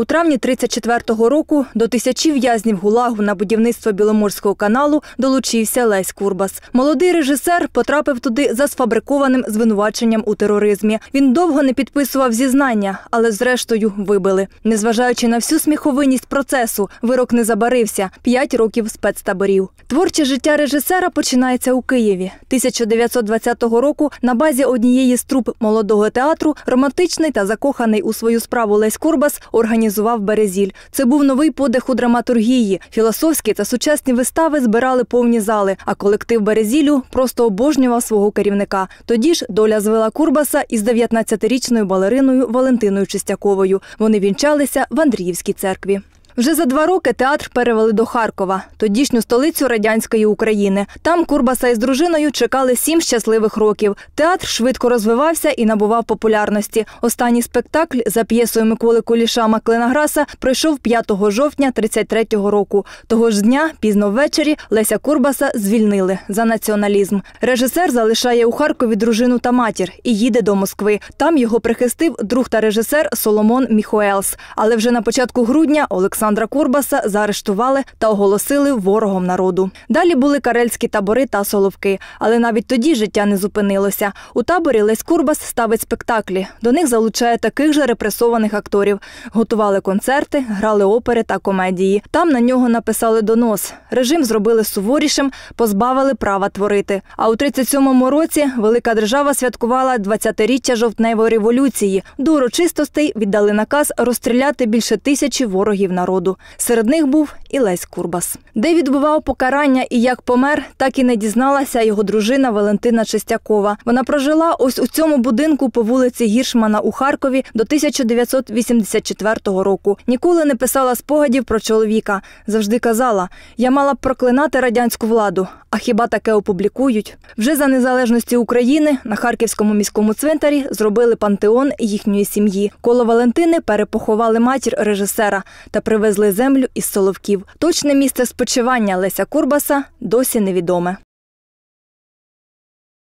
У травні 34-го року до тисячі в'язнів ГУЛАГу на будівництво Біломорського каналу долучився Лесь Курбас. Молодий режисер потрапив туди за сфабрикованим звинуваченням у тероризмі. Він довго не підписував зізнання, але зрештою вибили. Незважаючи на всю сміховинність процесу, вирок не забарився – п'ять років спецтаборів. Творче життя режисера починається у Києві. 1920 року на базі однієї з труп молодого театру романтичний та закоханий у свою справу Лесь Курбас організував Березіль. Це був новий подих у драматургії. Філософські та сучасні вистави збирали повні зали, а колектив Березілю просто обожнював свого керівника. Тоді ж доля звела Курбаса із 19-річною балериною Валентиною Чистяковою. Вони вінчалися в Андріївській церкві. Вже за два роки театр перевели до Харкова, тодішню столицю радянської України. Там Курбаса із дружиною чекали сім щасливих років. Театр швидко розвивався і набував популярності. Останній спектакль за п'єсою Миколи Куліша Маклина Граса пройшов 5 жовтня 33-го року. Того ж дня, пізно ввечері, Леся Курбаса звільнили за націоналізм. Режисер залишає у Харкові дружину та матір і їде до Москви. Там його прихистив друг та режисер Соломон Міхоелс. Але вже на початку грудня Олександра Курбаса заарештували та оголосили ворогом народу. Далі були карельські табори та соловки. Але навіть тоді життя не зупинилося. У таборі Лесь Курбас ставить спектаклі. До них залучає таких же репресованих акторів. Готували концерти, грали опери та комедії. Там на нього написали донос. Режим зробили суворішим, позбавили права творити. А у 37-му році велика держава святкувала 20-річчя жовтневої революції. До урочистостей віддали наказ розстріляти більше тисячі ворогів народу. Серед них був і Лесь Курбас. Де відбував покарання і як помер, так і не дізналася його дружина Валентина Чистякова. Вона прожила ось у цьому будинку по вулиці Гіршмана у Харкові до 1984 року. Ніколи не писала спогадів про чоловіка. Завжди казала: я мала б проклинати радянську владу. А хіба таке опублікують? Вже за незалежності України на Харківському міському цвинтарі зробили пантеон їхньої сім'ї. Коло Валентини перепоховали матір режисера та привезли землю із Соловків. Точне місце спочивання Леся Курбаса досі невідоме.